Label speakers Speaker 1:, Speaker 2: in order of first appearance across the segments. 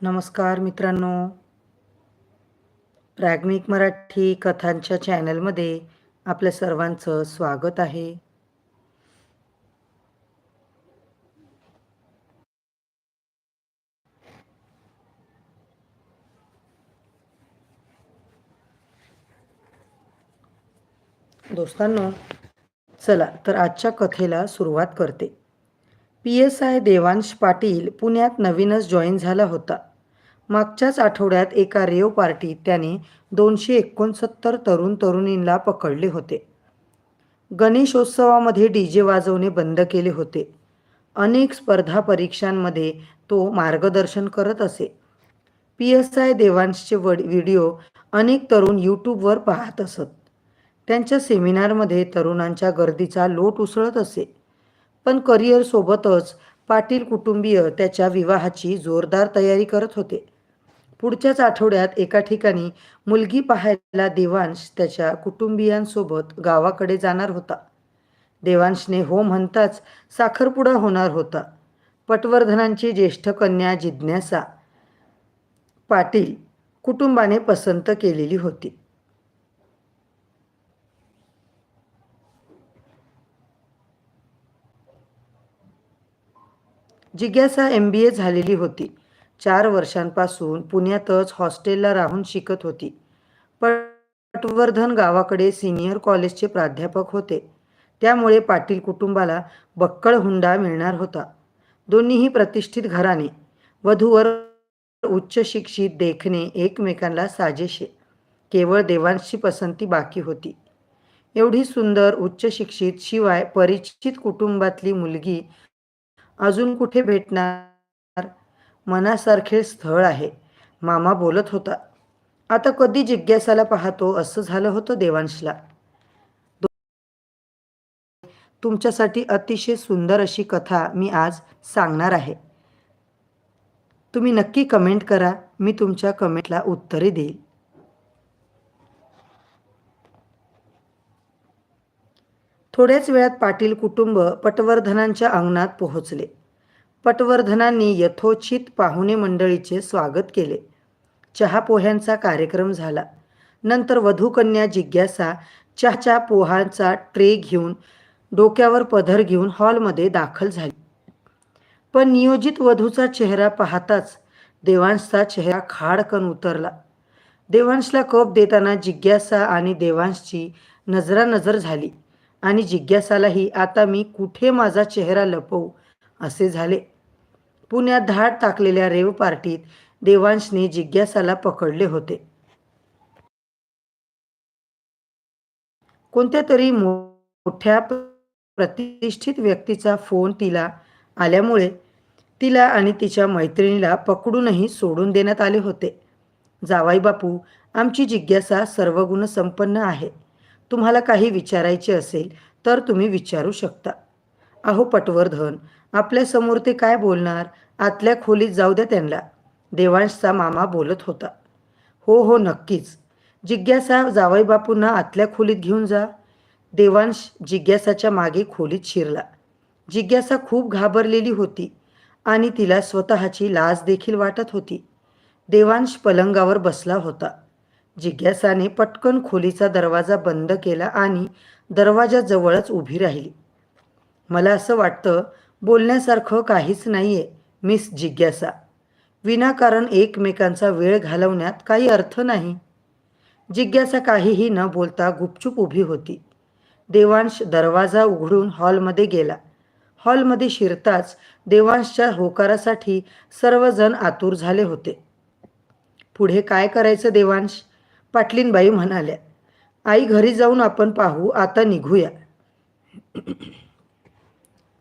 Speaker 1: नमस्कार मित्रांनो. प्रॅग्निक मराठी कथांच्या चॅनलमध्ये आपल्या सर्वांचं स्वागत आहे. दोस्तांनो चला तर आजच्या कथेला सुरुवात करते. P S I Devansh Patil पुण्यात नवीनच जॉईन झाला होता. मागच्याच आठवड्यात एका रेव पार्टीत त्याने दोनशे एकोणसत्तर तरुण तरुणींना पकडले होते. गणेशोत्सवामध्ये डी जे वाजवणे बंद केले होते. अनेक स्पर्धा परीक्षांमध्ये तो मार्गदर्शन करत असे. पी एस आय देवांशचे वड व्हिडिओ अनेक तरुण यूट्यूबवर पाहत असत. त्यांच्या सेमिनारमध्ये तरुणांच्या गर्दीचा लोट उसळत असे. पण करिअरसोबतच पाटील कुटुंबीय त्याच्या विवाहाची जोरदार तयारी करत होते. पुढच्याच आठवड्यात एका ठिकाणी मुलगी पाहायला देवांश त्याच्या कुटुंबियांसोबत गावाकडे जाणार होता. देवांशने हो म्हणताच साखरपुडा होणार होता. पटवर्धनांची ज्येष्ठ कन्या जिज्ञासा पाटील कुटुंबाने पसंत केलेली होती. जिज्ञासा एम बी ए झालेली होती. चार वर्षांपासून पुण्यातच हॉस्टेलला राहून शिकत होती. पटवर्धन गावाकडे सिनियर कॉलेजचे प्राध्यापक होते. त्यामुळे पाटील कुटुंबाला बक्कळ हुंडा मिळणार होता. दोन्हीही प्रतिष्ठित घराणे. वधूवर उच्च शिक्षित देखणे एकमेकांना साजेशे. केवळ देवांशी पसंती बाकी होती. एवढी सुंदर उच्च शिक्षित शिवाय परिचित कुटुंबातली मुलगी अजून कुठे भेटणार? मनासारखे स्थळ आहे. मामा बोलत होता. आता कधी जिज्ञासाला पाहतो असं झालं होतं देवांशला. तुमच्यासाठी अतिशय सुंदर अशी कथा मी आज सांगणार आहे. तुम्ही नक्की कमेंट करा. मी तुमच्या कमेंटला उत्तरे देईल. थोड्याच वेळात पाटील कुटुंब पटवर्धनांच्या अंगणात पोहोचले. पटवर्धनांनी यथोचित पाहुणे मंडळीचे स्वागत केले. चहा पोह्यांचा कार्यक्रम झाला. नंतर वधूकन्या जिज्ञासा चहाच्या पोहांचा ट्रे घेऊन डोक्यावर पदर घेऊन हॉलमध्ये दाखल झाली. पण नियोजित वधूचा चेहरा पाहताच देवांशचा चेहरा खाडकन उतरला. देवांशला कप देताना जिज्ञासा आणि देवांशची नजरानजर झाली. आणि जिज्ञासालाही आता मी कुठे माझा चेहरा लपवू? असे झाले. पुण्यात धाड टाकलेल्या रेव पार्टीत देवांशने जिज्ञासाला पकडले होते. कोणत्या तरी मोठ्या प्रतिष्ठित व्यक्तीचा फोन तिला आल्यामुळे तिला आणि तिच्या मैत्रिणीला पकडूनही सोडून देण्यात आले होते. जावाई बापू आमची जिज्ञासा सर्वगुण संपन्न आहे. तुम्हाला काही विचारायचे असेल तर तुम्ही विचारू शकता. अहो पटवर्धन आपल्यासमोर ते काय बोलणार? आतल्या खोलीत जाऊ द्या त्यांना. देवांशचा मामा बोलत होता. हो हो नक्कीच. जिज्ञासा जावई बापूंना आतल्या खोलीत घेऊन जा. देवांश जिज्ञासाच्या मागे खोलीत शिरला. जिज्ञासा खूप घाबरलेली होती आणि तिला स्वतःची लाज देखील वाटत होती. देवांश पलंगावर बसला होता. जिज्ञासाने पटकन खोलीचा दरवाजा बंद केला आणि दरवाजाजवळच उभी राहिली. मला असं वाटतं बोलण्यासारखं काहीच नाही आहे मिस जिज्ञासा. विनाकारण एकमेकांचा वेळ घालवण्यात काही अर्थ नाही. जिज्ञासा काहीही न बोलता गुपचूप उभी होती. देवांश दरवाजा उघडून हॉलमध्ये गेला. हॉलमध्ये शिरताच देवांशच्या होकारासाठी सर्वजण आतुर झाले होते. पुढे काय करायचं देवांश? पाटलीनबाई म्हणाल्या आई घरी जाऊन आपण पाहू आता निघूया.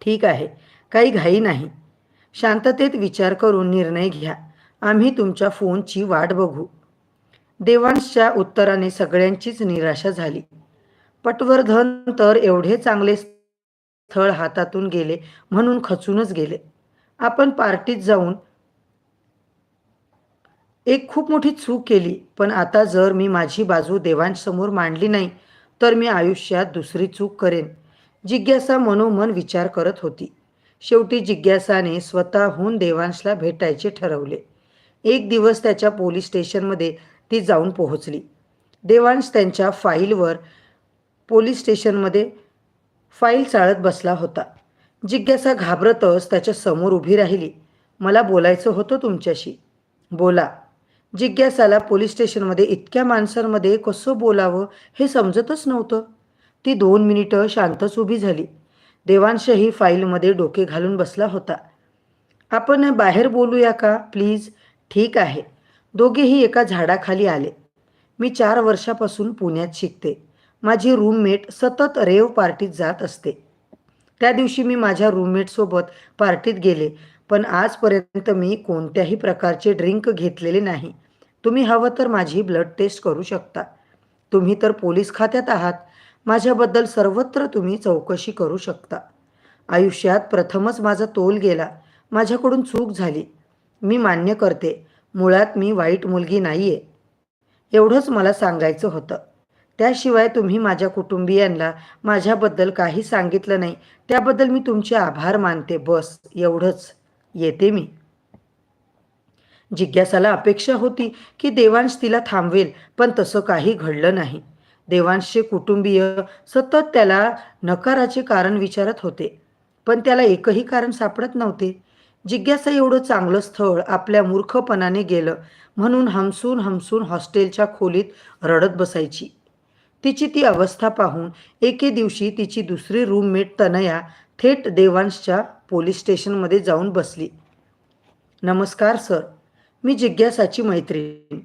Speaker 1: ठीक आहे काही घाई नाही. शांततेत विचार करून निर्णय घ्या. आम्ही तुमच्या फोनची वाट बघू. देवांशच्या उत्तराने सगळ्यांचीच निराशा झाली. पटवर्धन तर एवढे चांगले स्थळ हातातून गेले म्हणून खचूनच गेले. आपण पार्टीत जाऊन एक खूप मोठी चूक केली पण आता जर मी माझी बाजू देवांसमोर मांडली नाही तर मी आयुष्यात दुसरी चूक करेन. जिज्ञासा मनोमन विचार करत होती. शेवटी जिज्ञासाने स्वतःहून देवांशला भेटायचे ठरवले. एक दिवस त्याच्या पोलीस स्टेशनमध्ये ती जाऊन पोहोचली. देवांश त्यांच्या फाईलवर पोलीस स्टेशनमध्ये फाईल चाळत बसला होता. जिज्ञासा घाबरतच त्याच्यासमोर उभी राहिली. मला बोलायचं होतं तुमच्याशी. बोला. जिज्ञासाला पोलीस स्टेशनमध्ये इतक्या माणसांमध्ये कसं बोलावं हे समजतच नव्हतं. ती दोन मिनिटं शांतच उभी झाली. देवांशही फाईलमध्ये डोके घालून बसला होता. आपण बाहेर बोलूया का? प्लीज. ठीक आहे. दोघेही एका झाडाखाली आले. मी चार वर्षापासून पुण्यात शिकते. माझी रूममेट सतत रेव पार्टीत जात असते. त्या दिवशी मी माझ्या रूममेटसोबत पार्टीत गेले. पण आजपर्यंत मी कोणत्याही प्रकारचे ड्रिंक घेतलेले नाही. तुम्ही हवं तर माझी ब्लड टेस्ट करू शकता. तुम्ही तर पोलीस खात्यात आहात. माझ्याबद्दल सर्वत्र तुम्ही चौकशी करू शकता. आयुष्यात प्रथमच माझा तोल गेला. माझ्याकडून चूक झाली. मी मान्य करते. मुळात मी वाईट मुलगी नाही आहे एवढंच मला सांगायचं होतं. त्याशिवाय तुम्ही माझ्या कुटुंबियांना माझ्याबद्दल काही सांगितलं नाही. त्याबद्दल मी तुमचे आभार मानते. बस एवढंच. येते मी. जिज्ञासाला अपेक्षा होती की देवांश तिला थांबवेल पण तसं काही घडलं नाही. देवांशचे कुटुंबीय सतत त्याला नकाराचे कारण विचारत होते पण त्याला एकही कारण सापडत नव्हते. जिज्ञासा एवढं चांगलं स्थळ आपल्या मूर्खपणाने गेलं म्हणून हमसून हमसून हॉस्टेलच्या खोलीत रडत बसायची. तिची ती अवस्था पाहून एके दिवशी तिची दुसरी रूममेट तनया थेट देवांशच्या पोलीस स्टेशनमध्ये जाऊन बसली. नमस्कार सर. मी जिज्ञासाची मैत्रीण.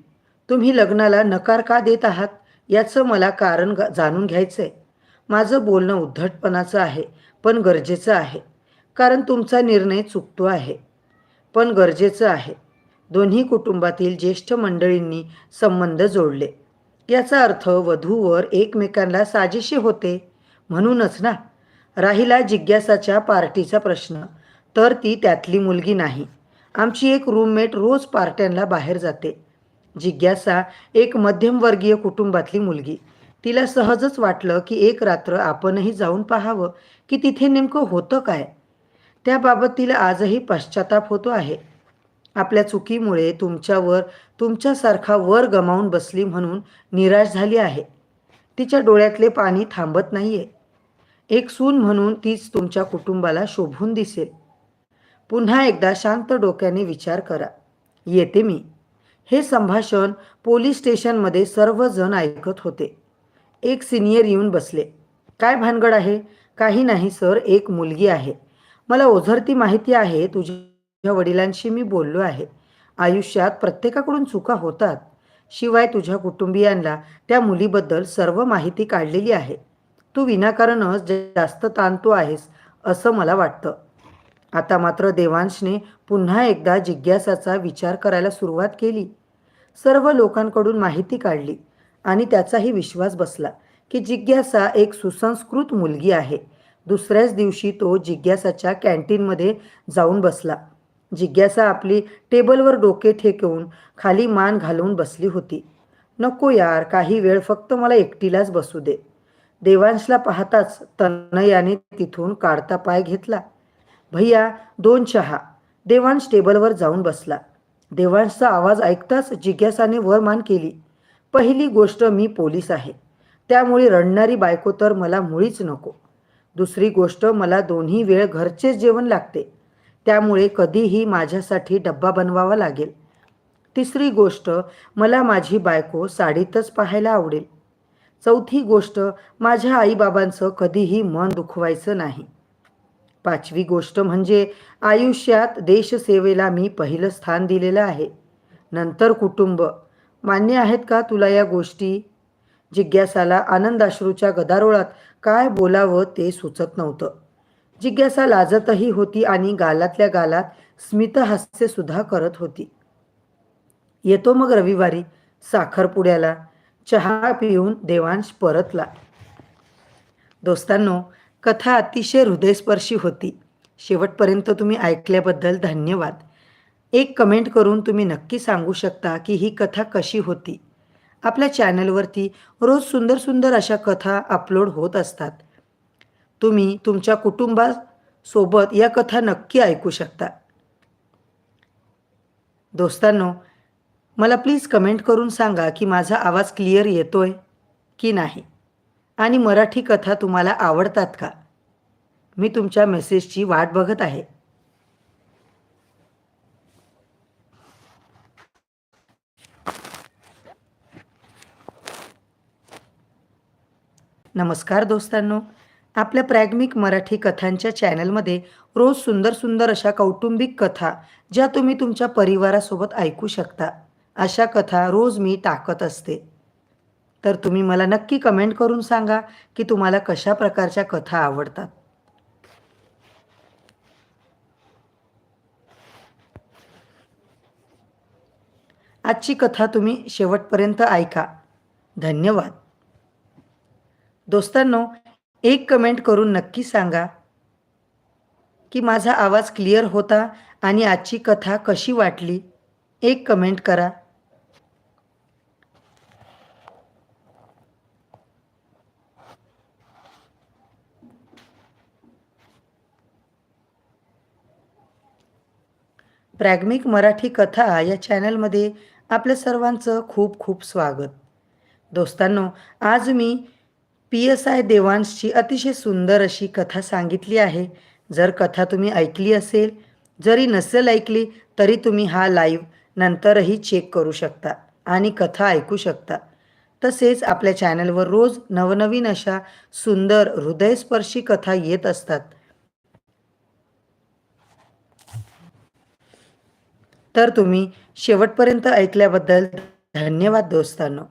Speaker 1: तुम्ही लग्नाला नकार का देत आहात? याचं मला कारण ग- जाणून घ्यायचं आहे माझं बोलणं उद्धटपणाचं आहे पण गरजेचं आहे. कारण तुमचा निर्णय चुकतो आहे. पण गरजेचं आहे. दोन्ही कुटुंबातील ज्येष्ठ मंडळींनी संबंध जोडले. याचा अर्थ वधूवर एकमेकांना साजेशी होते म्हणूनच ना? राहिला जिज्ञासाच्या पार्टीचा प्रश्न. तर ती त्यातली मुलगी नाही. आमची एक रूममेट रोज पार्ट्यांना बाहेर जाते. जिज्ञासा एक मध्यमवर्गीय कुटुंबातली मुलगी. तिला सहजच वाटलं की एक रात्र आपणही जाऊन पाहावं की तिथे नेमकं होतं काय? त्याबाबत तिला आजही पश्चाताप होतो आहे. आपल्या चुकीमुळे तुमच्यावर तुमच्यासारखा वर गमावून बसली म्हणून निराश झाली आहे. तिच्या डोळ्यातले पाणी थांबत नाहीये. एक सून म्हणून तीच तुमच्या कुटुंबाला शोभून दिसेल. पुन्हा एकदा शांत डोक्याने विचार करा. येते मी. हे संभाषण पोलीस स्टेशनमध्ये सर्वजण ऐकत होते. एक सिनियर येऊन बसले. काय भानगड आहे? काही नाही सर. एक मुलगी आहे. मला ओझरती माहिती आहे. तुझ्या वडिलांशी मी बोललो आहे. आयुष्यात प्रत्येकाकडून चुका होतात. शिवाय तुझ्या कुटुंबियांना त्या मुलीबद्दल सर्व माहिती काढलेली आहे. तू विनाकारणच जास्त ताणतो आहेस असं मला वाटतं. आता मात्र देवांशने पुन्हा एकदा जिज्ञासाचा विचार करायला सुरुवात केली. सर्व लोकांकडून माहिती काढली आणि त्याचाही विश्वास बसला की जिज्ञासा एक सुसंस्कृत मुलगी आहे. दुसऱ्याच दिवशी तो जिज्ञासाच्या कॅन्टीनमध्ये जाऊन बसला. जिज्ञासा आपली टेबलवर डोके ठेकवून खाली मान घालून बसली होती. नको यार काही वेळ फक्त मला एकटीलाच बसू दे. देवांशला पाहताच तनयाने तिथून काढता पाय घेतला. भैया दोन चहा. देवांश टेबलवर जाऊन बसला. देवांशचा आवाज ऐकताच जिज्ञासाने वर मान केली पहिली गोष्ट मी पोलीस आहे. त्यामुळे रडणारी बायको तर मला मुळीच नको. दुसरी गोष्ट मला दोन्ही वेळ घरचेच जेवण लागते. त्यामुळे कधीही माझ्यासाठी डब्बा बनवावा लागेल. तिसरी गोष्ट मला माझी बायको साडीतच पाहायला आवडेल. चौथी गोष्ट माझ्या आईबाबांचं कधीही मन दुखवायचं नाही. पाचवी गोष्ट म्हणजे आयुष्यात देशसेवेला मी पहिलं स्थान दिलेलं आहे. नंतर कुटुंब. मान्य आहेत का तुला या गोष्टी? जिज्ञासाला आनंदाश्रूच्या गदारोळात काय बोलावं ते सुचत नव्हतं. जिज्ञासा लाजतही होती आणि गालातल्या गालात स्मितहास्यसुद्धा करत होती. येतो मग रविवारी साखरपुड्याला. चहा पिऊन देवांश परतला. दोस्तांनो कथा अतिशय हृदयस्पर्शी होती. शेवटपर्यंत तुम्ही ऐकल्याबद्दल धन्यवाद. एक कमेंट करून तुम्ही नक्की सांगू शकता की ही कथा कशी होती. आपल्या चॅनलवरती रोज सुंदर सुंदर अशा कथा अपलोड होत असतात. तुम्ही तुमच्या कुटुंबासोबत या कथा नक्की ऐकू शकता. दोस्तांनो मला प्लीज कमेंट करून सांगा की माझा आवाज क्लिअर येतोय की नाही? आणि मराठी कथा तुम्हाला आवडतात का? मी तुमच्या मेसेजची वाट बघत आहे. नमस्कार दोस्तांनो. आपल्या प्रॅग्मिक मराठी कथांच्या चॅनलमध्ये रोज सुंदर सुंदर अशा कौटुंबिक कथा ज्या तुम्ही तुमच्या परिवारासोबत ऐकू शकता. अशा कथा रोज मी टाकत असते. तर तुम्ही मला नक्की कमेंट करून सांगा की तुम्हाला कशा प्रकारच्या कथा आवडतात. आजची कथा तुम्ही शेवटपर्यंत ऐका. धन्यवाद. दोस्तांनो एक कमेंट करून नक्की सांगा की माझा आवाज क्लिअर होता आणि आजची कथा कशी वाटली? एक कमेंट करा. प्रॅग्मिक मराठी कथा या चॅनलमध्ये आपल्या सर्वांचं खूप खूप स्वागत. दोस्तांनो आज मी पी एस आय देवांशची अतिशय सुंदर अशी कथा सांगितली आहे. जर कथा तुम्ही ऐकली असेल जरी नसेल ऐकली तरी तुम्ही हा लाईव्ह नंतरही चेक करू शकता आणि कथा ऐकू शकता. तसेच आपल्या चॅनलवर रोज नवनवीन अशा सुंदर हृदयस्पर्शी कथा येत असतात. तर तुम्ही शेवटपर्यंत ऐकल्याबद्दल धन्यवाद दोस्तांनो.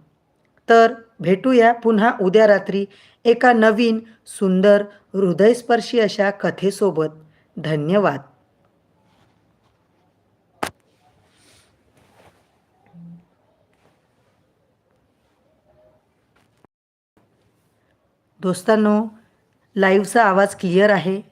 Speaker 1: तर भेटूया पुन्हा उद्या रात्री एका नवीन सुंदर हृदयस्पर्शी अशा कथेसोबत. धन्यवाद. दोस्तांनो लाईव्हचा आवाज क्लिअर आहे.